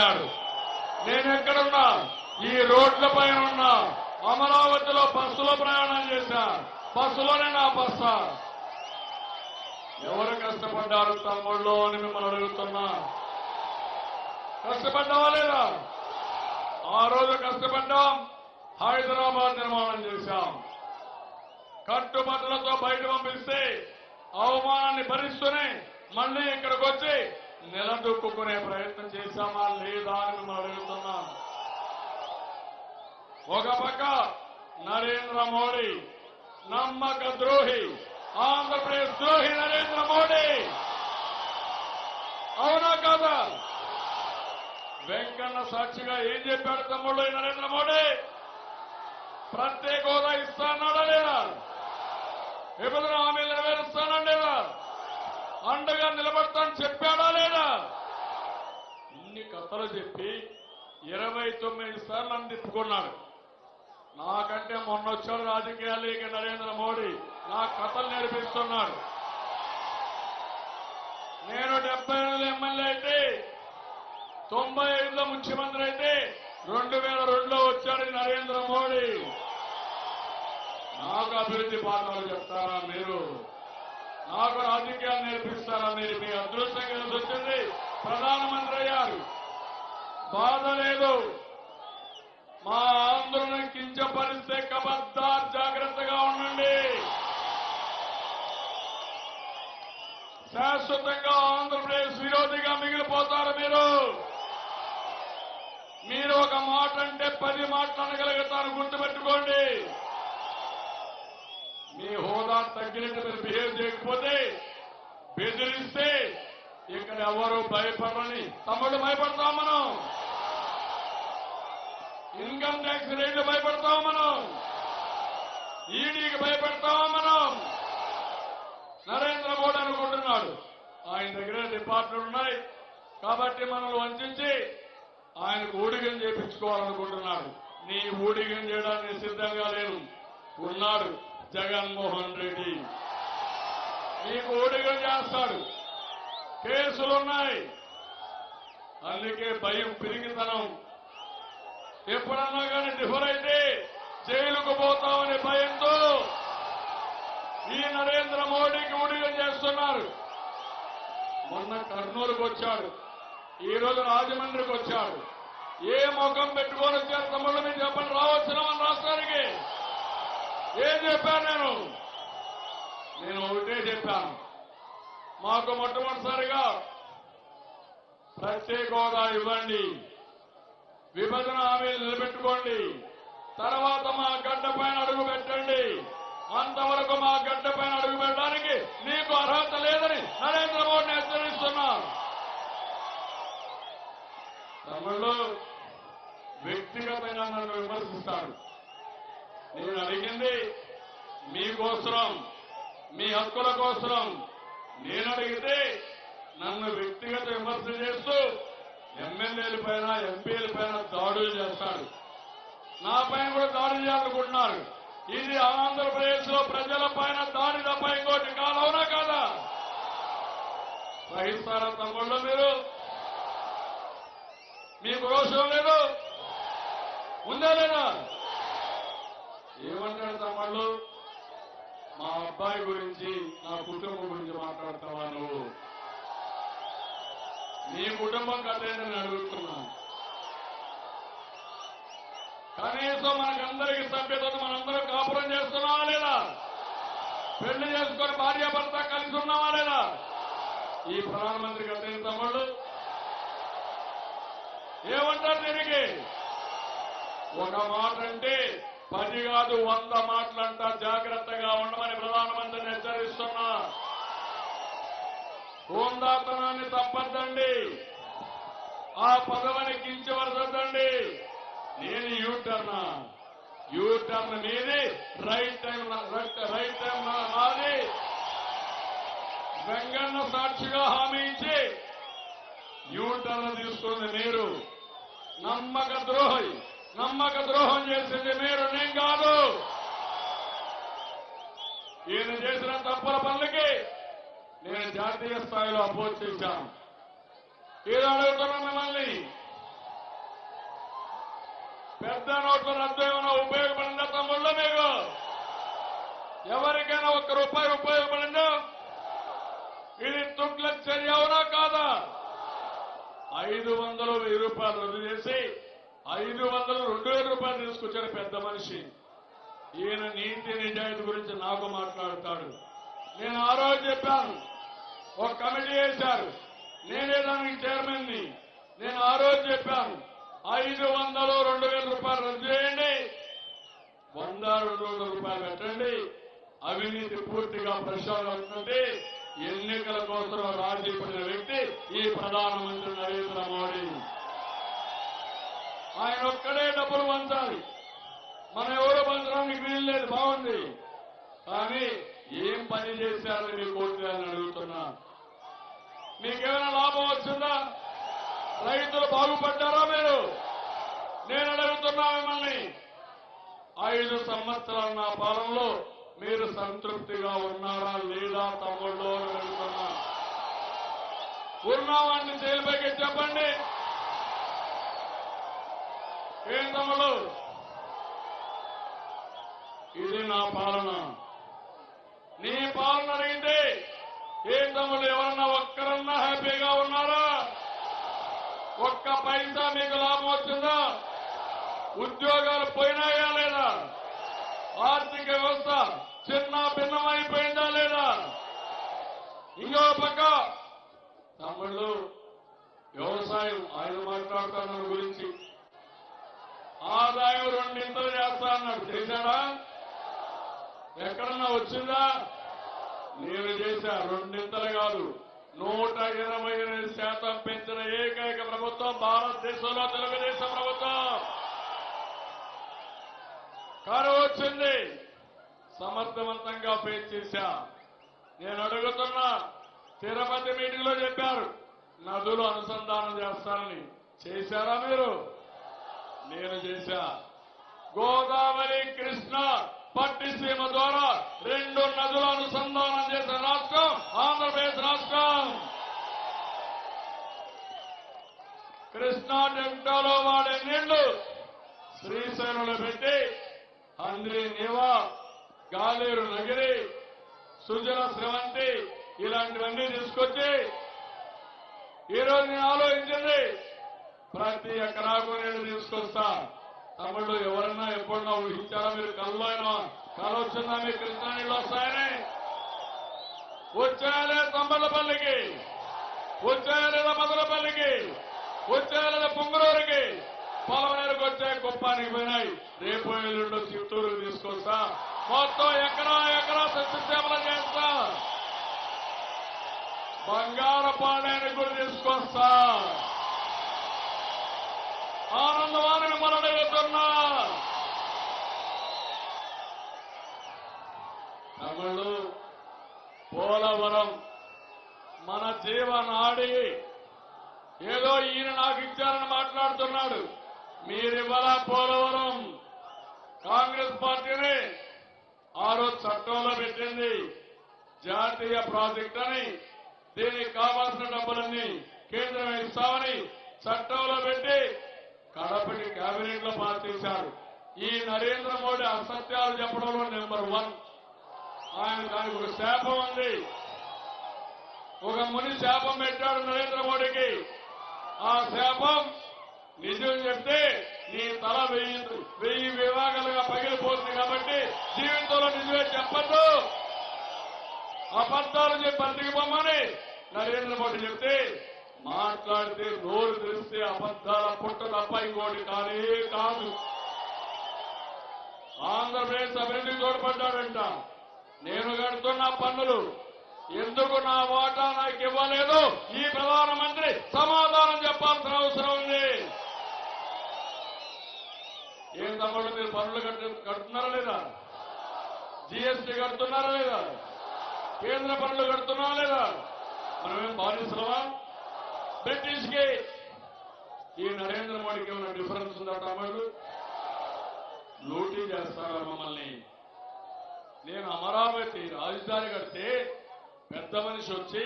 మాట్లాడాడు నేను ఎక్కడున్నా ఈ రోడ్ల పైన ఉన్నా. అమరావతిలో బస్సులో ప్రయాణం చేశా. బస్సులోనే నా బస్స. ఎవరు కష్టపడ్డారు తమ్ముళ్ళు అని మిమ్మల్ని అడుగుతున్నా. కష్టపడ్డావా లేదా? ఆ రోజు కష్టపడ్డాం. హైదరాబాద్ నిర్మాణం చేశాం. కట్టుబట్టలతో బయట పంపిస్తే అవమానాన్ని భరిస్తూనే మళ్ళీ ఇక్కడికి వచ్చి నిలదొక్కునే ప్రయత్నం చేశామా లేదా అని మిమ్మల్ని అడుగుతున్నాం. ఒక పక్క నరేంద్ర మోడీ నమ్మక ద్రోహి ఆంధ్రప్రదేశ్ ద్రోహి నరేంద్ర మోడీ. అవునా కాదా? వెంకన్న సాక్షిగా ఏం చెప్పాడు తమ్ముళ్ళు నరేంద్ర మోడీ? ప్రత్యేక హోదా ఇస్తానడా లేదా? విభజన హామీలు నెరవేరుస్తానండేదా అండగా నిలబడతాను చెప్పాను? అన్ని కథలు చెప్పి ఇరవై తొమ్మిది సార్లు నన్ను తిప్పుకున్నాడు నాకంటే మొన్న వచ్చాడు రాజకీయాలకి నరేంద్ర మోడీ. నా కథలు నేర్పిస్తున్నాడు నేను డెబ్బై ఎనిమిది ఎమ్మెల్యే అయితే తొంభై ఐదులో ముఖ్యమంత్రి అయితే రెండు వేల రెండులో వచ్చాడు నరేంద్ర మోడీ. నాకు అభివృద్ధి పాఠాలు చెప్తారా మీరు? నాకు రాజకీయాలు నేర్పిస్తారా మీరు? మీ అదృష్టం కలిసి వచ్చింది. ప్రధానమంత్రి అయ్యారు బాధ లేదు. మా ఆందోళన కించపరిస్తే కబద్దార్ జాగ్రత్తగా ఉండండి. శాశ్వతంగా ఆంధ్రప్రదేశ్ విరోధిగా మిగిలిపోతారు మీరు. మీరు ఒక మాట అంటే పది మాటలు అనగలుగుతారు గుర్తుపెట్టుకోండి. మీ హోదా తగ్గినట్టు మీరు బిహేవ్ చేయకపోతే బెదిరిస్తే ఇక్కడ ఎవరు భయపడని తమ్ముడు భయపడతాం మనం. ఇన్కమ్ ట్యాక్స్ రేట్లు భయపడతాం మనం. ఈడీకి భయపడతాం మనం. నరేంద్ర మోడీ అనుకుంటున్నాడు. ఆయన దగ్గర డిపార్ట్మెంట్ ఉన్నాయి. కాబట్టి మనల్ని వంచి ఆయనకు ఊడిగం చేయించుకోవాలనుకుంటున్నాడు నీ ఊడిగం చేయడానికి సిద్ధంగా లేను. ఉన్నాడు జగన్మోహన్ రెడ్డి. నీకు ఊడిగం చేస్తాడు. కేసులున్నాయి. అందుకే భయం పిరిగితనం. ఎప్పుడన్నా కానీ డిఫర్ అయితే జైలుకు పోతామనే భయంతో ఈ నరేంద్ర మోడీకి ఊడిగం చేస్తున్నారు. మొన్న కర్నూలుకు వచ్చాడు. ఈ రోజు రాజమండ్రికి వచ్చాడు. ఏ ముఖం పెట్టుకొని వచ్చారు తమ్ముళ్ళు? మీరు చెప్పండి. రావచ్చునా మన రాష్ట్రానికి? ఏం చెప్పాను నేను? నేను ఒకటే చెప్పాను. మాకు మొట్టమొదటిసారిగా ప్రత్యేక హోదా ఇవ్వండి. విభజన హామీలు నిలబెట్టుకోండి. తర్వాత మా గడ్డ పైన అడుగు పెట్టండి. అంతవరకు మా గడ్డ పైన అడుగు పెట్టడానికి నీకు అర్హత లేదని నరేంద్ర మోడీని హెచ్చరిస్తున్నారు. తమిళ్ళు వ్యక్తిగతమైన నన్ను విమర్శిస్తాడు నేను అడిగింది మీకోసరం మీ హక్కుల కోసం నేను అడిగితే నన్ను వ్యక్తిగత విమర్శ చేస్తూ ఎమ్మెల్యేల పైన ఎంపీల పైన దాడులు చేస్తాడు. నా పైన కూడా దాడులు చేయాలనుకుంటున్నారు. ఇది ఆంధ్రప్రదేశ్లో ప్రజల పైన దాడి తప్ప ఇంకోటి కాదవునా కాదా? సహిస్తారా తమ్ముళ్ళు మీరు? మీకు రోషం లేదు? ఉందా లేదా? ఏమంటాడు తమ్ముళ్ళు? మా అబ్బాయి గురించి నా కుటుంబం గురించి మాట్లాడతావా నువ్వు నీ కుటుంబం కథ ఏంటని అడుగుతున్నాను కనీసం మనకందరికీ సభ్యత మనందరం కాపురం చేస్తున్నావా లేదా? పెళ్ళి చేసుకొని భార్యాభర్త కలిసి ఉన్నావా లేదా? ఈ ప్రధానమంత్రి కథ ఏంటి తమ్ముళ్ళు? ఏమంటారు దీనికి? ఒక మాట అంటే పది కాదు వంద మాటలంటా జాగ్రత్తగా ఉండమని ప్రధానమంత్రిని హెచ్చరిస్తున్నా. హోందాతనాన్ని తప్పద్దండి. ఆ పదవిని కించవరదండి నేను యూ టర్న్ యూ టర్న్ మీది రైట్ టైం రైట్ టైం నాది. వెంగన్న సాక్షిగా హామీ ఇచ్చి యూ తీసుకుంది మీరు. నమ్మక ద్రోహి నమ్మక ద్రోహం చేసింది మీరు నేను కాదు. ఈయన చేసిన తప్పుల పనులకి నేను జాతీయ స్థాయిలో అపోజ్ చేశాను. ఏదో అడుగుతున్నా మిమ్మల్ని పెద్ద నోట్ల రద్దు ఏమైనా ఉపయోగపడిందా తమ్ముళ్ళు మీకు? ఎవరికైనా ఒక్క రూపాయి ఉపయోగపడిందా? ఇది తుగ్లక్ చర్య అవునా కాదా? ఐదు వందలు వెయ్యి రూపాయలు రద్దు చేసి ఐదు వందలు రెండు వేల రూపాయలు తీసుకొచ్చాడు పెద్ద మనిషి. ఈయన నీతి నిజాయితీ గురించి నాకు మాట్లాడతాడు. నేను ఆ రోజు చెప్పాను ఒక కమిటీ వేశారు. నేనే దానికి చైర్మన్ని నేను ఆ రోజు చెప్పాను ఐదు వందలు రెండు వేల రూపాయలు రద్దు చేయండి. వంద రెండు వందల రూపాయలు పెట్టండి. అవినీతి పూర్తిగా ప్రశ్నలు ఎన్నికల కోసం రాజీ పడిన వ్యక్తి ఈ ప్రధానమంత్రి నరేంద్ర మోడీ. ఆయన ఒక్కడే డబ్బులు పంచాలి. మనం ఎవరు పంచడానికి వీలు లేదు బాగుంది. కానీ ఏం పని చేశారని మీకు కోర్టు అని అడుగుతున్నా. మీకేమైనా లాభం వచ్చిందా? రైతులు బాగుపడ్డారా మీరు? నేను అడుగుతున్నా మిమ్మల్ని. ఐదు సంవత్సరాల నా పాలనలో మీరు సంతృప్తిగా ఉన్నారా లేదా తమ్ముళ్ళు అని అడుగుతున్నా. ఉన్నామని చెప్పండి. ఏం ఇది నా పాలన. నీ పాలన అడిగితే ఏం తమ్ముడు ఎవరన్నా ఒక్కరన్నా హ్యాపీగా ఉన్నారా? ఒక్క పైసా మీకు లాభం వచ్చిందా? ఉద్యోగాలు పోయినాయా లేదా? ఆర్థిక వ్యవస్థ చిన్న భిన్నమైపోయిందా లేదా? ఇంకో పక్క తమ్ముళ్ళు వ్యవసాయం ఆయన మాట్లాడుతున్నారు గురించి. ఆదాయం రెండింతలు చేస్తా అన్నాడు. చేశాడా? ఎక్కడన్నా వచ్చిందా? నేను చేశా. రెండింతలు కాదు. నూట ఇరవై ఎనిమిది శాతం పెంచిన ఏకైక ప్రభుత్వం భారతదేశంలో తెలుగుదేశం ప్రభుత్వం. కరువు వచ్చింది. సమర్థవంతంగా ఫేస్ చేశా. నేను అడుగుతున్నా తిరుపతి మీటింగ్లో చెప్పారు. నదులు అనుసంధానం చేస్తానని. చేశారా మీరు? నేను చేశా. గోదావరి కృష్ణ పట్టిసీమ ద్వారా రెండు నదుల అనుసంధానం చేసిన రాష్ట్రం ఆంధ్రప్రదేశ్ రాష్ట్రం. కృష్ణా డెల్టాలో వాడే నీళ్ళు శ్రీశైలంలో పెట్టి అంద్రి నివా గాలేరు నగిరి సుజల స్రవంతి ఇలాంటివన్నీ తీసుకొచ్చి ఈరోజు నేను ఆలోచించింది ప్రతి ఎకరాకు నేను తీసుకొస్తా. తమ్ముళ్ళు ఎవరన్నా ఎప్పుడన్నా ఊహించారా? మీరు కల్లో అయినా వచ్చిందా? మీ కృష్ణా నీళ్ళు వస్తాయని? వచ్చాయలే లేదా తమ్మలపల్లికి వచ్చాయా లేదా మదనపల్లికి వచ్చాయా లేదా వచ్చాయి కుప్పానికి పోయినాయి. రేపు ఎల్లుండో చిత్తూరుకు తీసుకొస్తా. మొత్తం ఎకరా ఎకరా సస్యసేమలు చేస్తా. బంగారపాడానికి కూడా తీసుకొస్తా. ఆనందవాన్ని మరణిస్తున్నా తమిళు పోలవరం మన జీవనాడి ఏదో ఈయన నాకు ఇచ్చారని మాట్లాడుతున్నాడు. మీరివ్వరా పోలవరం. కాంగ్రెస్ పార్టీని ఆ రోజు చట్టంలో పెట్టింది. జాతీయ ప్రాజెక్ట్ అని దీనికి కావాల్సిన డబ్బులన్నీ కేంద్రం ఇస్తామని చట్టంలో పెట్టి కడపటి కేబినెట్లో పాస్ చేశారు ఈ నరేంద్ర మోడీ అసత్యాలు చెప్పడంలో నెంబర్ వన్. ఆయన దానికి ఒక శాపం ఉంది. ఒక ముని శాపం పెట్టాడు నరేంద్ర మోడీకి. ఆ శాపం నిజం చెప్తే నీ తల వెయ్యి వెయ్యి విభాగాలుగా పగిలిపోతుంది కాబట్టి జీవితంలో నిజమే చెప్పద్దు. అబద్ధాలు చెప్పి బతికిపోమని నరేంద్ర మోడీ చెప్తే మాట్లాడితే నోరు తెరిస్తే అబద్ధాల పుట్ట తప్ప ఇంకోటి కానే కాదు. ఆంధ్రప్రదేశ్ అభివృద్ధి తోడ్పడ్డాడంట. నేను కడుతున్న పన్నులు ఎందుకు నా వాటా నాకు ఇవ్వలేదు? ఈ ప్రధానమంత్రి సమాధానం చెప్పాల్సిన అవసరం ఉంది. ఏం తమ్ముడు మీరు పన్నులు కడుతున్నారా లేదా? జీఎస్టీ కడుతున్నారా లేదా? కేంద్ర పన్నులు కడుతున్నారా లేదా? మనమేం బాధిస్తున్నామా బ్రిటిష్కి ఈ నరేంద్ర మోడీకి ఏమైనా డిఫరెన్స్ ఉందా తమ్ముడు? లూటీ చేస్తారా మమ్మల్ని. నేను అమరావతి రాజధాని కడితే పెద్ద మనిషి వచ్చి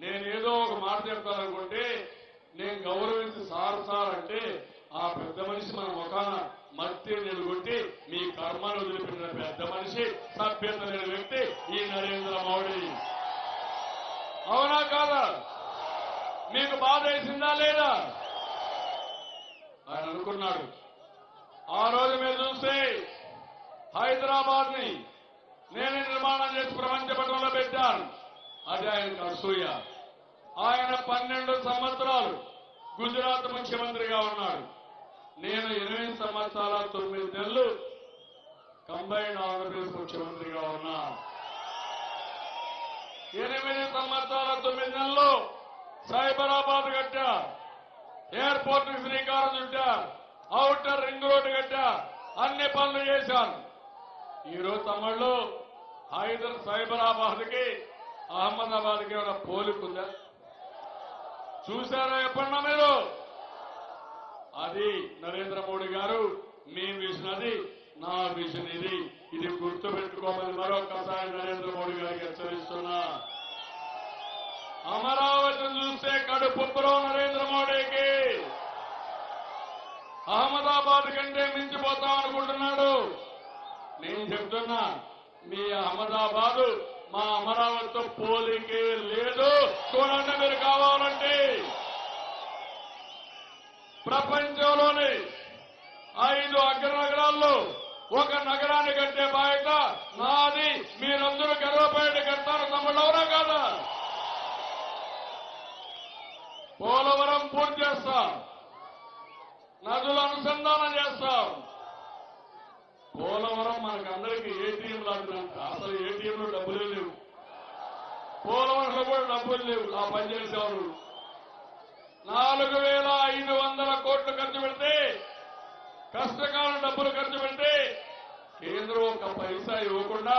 నేను ఏదో ఒక మాట చెప్తాననుకుంటే నేను గౌరవించి సార్ సార్ అంటే ఆ పెద్ద మనిషి మన ముఖాన మట్టి నిలగొట్టి మీ కర్మను వదిలిపెట్టిన పెద్ద మనిషి సభ్యత లేని వ్యక్తి ఈ నరేంద్ర మోడీ. అవునా కాదా? మీకు బాధ వేసిందా లేదా? ఆయన అనుకున్నాడు. ఆ రోజు మీరు చూస్తే హైదరాబాద్ని నేనే నిర్మాణం చేసి ప్రపంచ పటంలో పెట్టాను. అది ఆయనకు అసూయ. ఆయన పన్నెండు సంవత్సరాలు గుజరాత్ ముఖ్యమంత్రిగా ఉన్నాడు. నేను ఎనిమిది సంవత్సరాల తొమ్మిది నెలలు కంబైన్డ్ ఆంధ్రప్రదేశ్ ముఖ్యమంత్రిగా ఉన్నా. ఎనిమిది సంవత్సరాల సైబరాబాద్ కట్టారు. ఎయిర్పోర్ట్ శ్రీకారం చుట్టారు. అవుటర్ రింగ్ రోడ్డు కట్టారు. అన్ని పనులు చేశారు. ఈరోజు తమిళ్ళు హైదర్ సైబరాబాద్కి అహ్మదాబాద్కి ఏమైనా పోలికుందా చూశారా ఎప్పుడన్నా మీరు? అది నరేంద్ర మోడీ గారు మీ విజన్ అది నా విజన్ ఇది. ఇది గుర్తుపెట్టుకోమని మరొకసారి నరేంద్ర మోడీ గారికి హెచ్చరిస్తున్నా. అమర చూస్తే నరేంద్ర మోడీకి. అహ్మదాబాద్ కంటే మించిపోతాం అనుకుంటున్నాడు. నేను చెప్తున్నా మీ అహ్మదాబాదు మా అమరావతితో పోలికే లేదు. చూడండి మీరు కావాలంటే. ప్రపంచంలోని ఐదు అగ్ర నగరాల్లో ఒక నగరాన్ని కట్టే బాధ్యత నాది మీరందరూ గర్వపడి కడతారు తమ్ముళ్ళు అవునా కాదా పోలవరం పూర్తి చేస్తాం నదులు అనుసంధానం చేస్తాం పోలవరం మనకు అందరికీ ఏటీఎం అసలు ఏటీఎంలో డబ్బులే లేవు. పోలవరంలో కూడా డబ్బులు లేవు. నా పని నాలుగు వేల ఐదు వందల కోట్లు ఖర్చు పెడితే కష్టకాలం డబ్బులు ఖర్చు పెడితే కేంద్రం ఒక పైసా ఇవ్వకుండా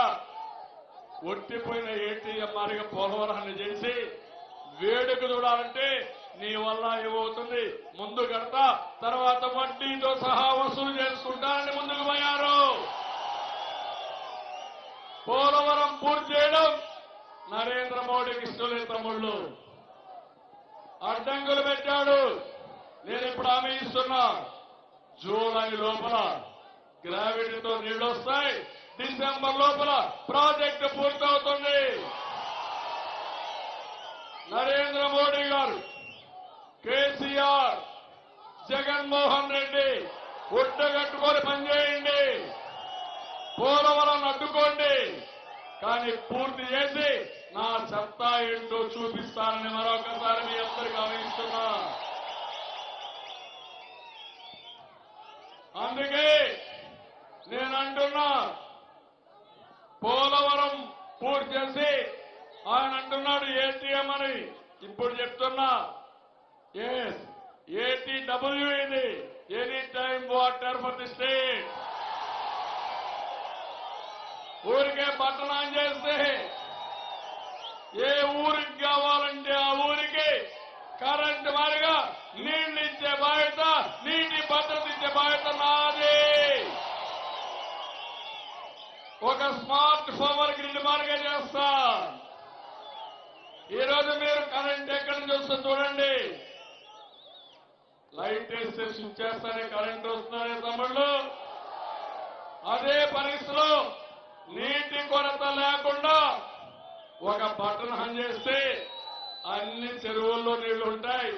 ఒట్టిపోయిన ఏటీఎంఆర్గా పోలవరాన్ని చేసి వేడుక చూడాలంటే నీ వల్ల ఏమవుతుంది? ముందు కడతా తర్వాత వడ్డీతో సహా వసూలు చేసుకుంటానని ముందుకు పోయారు. పోలవరం పూర్తి చేయడం నరేంద్ర మోడీకి ఇష్టలే తమ్ముళ్ళు. అడ్డంకులు పెట్టాడు. నేను ఇప్పుడు హామీ ఇస్తున్నా. జూలై లోపల గ్రావిటీతో నీళ్ళు వస్తాయి. డిసెంబర్ లోపల ప్రాజెక్టు పూర్తవుతుంది. నరేంద్ర మోడీ గారు కేసీఆర్ జగన్మోహన్ రెడ్డి ఉట్టగట్టుకొని పనిచేయండి. పోలవరం అడ్డుకోండి. కానీ పూర్తి చేసి నా చెత్తా ఏంటో చూపిస్తానని మరొకసారి మీ అందరికి గమనిస్తున్నా అందుకే నేను అంటున్నా పోలవరం పూర్తి చేసి ఆయన అంటున్నాడు ఏటీఎం అని. ఇప్పుడు చెప్తున్నా ఎస్ ఏటీడబ్ల్యూ ఇది any time water for the state. ఊరికే పట్టణం చేస్తే ఏ ఊరికి కావాలంటే ఆ ఊరికి కరెంట్ మారిగా నీళ్ళు ఇచ్చే బాధ్యత నీటి భద్రత ఇచ్చే బాధ్యత నాది. ఒక స్మార్ట్ పవర్ గ్రిడ్ మారిగా చేస్తా. ఈ రోజు మీరు కరెంట్ ఎక్కడి నుంచి వస్తుంది చూడండి. లైట్ వేస్తే స్విచ్ చేస్తానే కరెంట్ వస్తున్నారే తమ్ముళ్ళు. అదే పరిస్థితిలో నీటి కొరత లేకుండా ఒక బటన్ హన్ చేస్తే అన్ని చెరువుల్లో నీళ్ళు ఉంటాయి.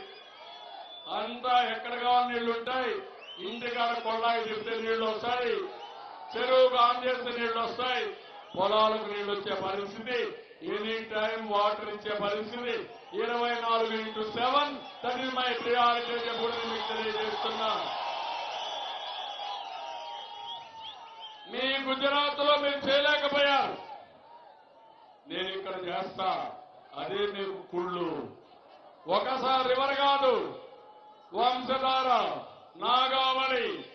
అంతా ఎక్కడ కావాలి నీళ్ళు ఉంటాయి? ఇంటికాడ కొళ్ళాయి చెప్తే నీళ్ళు వస్తాయి. చెరువుకు ఆన్ చేస్తే నీళ్ళు వస్తాయి. పొలాలకు నీళ్ళు వచ్చే పరిస్థితి ఎనీ టైం వాటర్ ఇచ్చే పరిస్థితి. ఇరవై నాలుగు into seven that is my priority కూడా మీకు తెలియజేస్తున్నా. మీ గుజరాత్లో మీరు చేయలేకపోయారు. నేను ఇక్కడ చేస్తా. అదే మీకు కుళ్ళు. ఒకసారి రివర్ కాదు వంశధార నాగావళి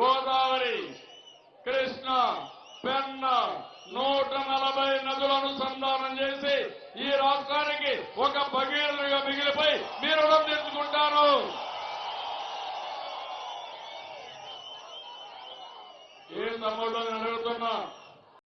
గోదావరి కృష్ణ పెన్న నూట నలభై నదులు అనుసంధానం చేసి ఈ రాష్ట్రానికి ఒక భగీరథగా మిగిలిపోయి మీరు రుణం తెచ్చుకుంటారు. ఏం అడుగుతున్నా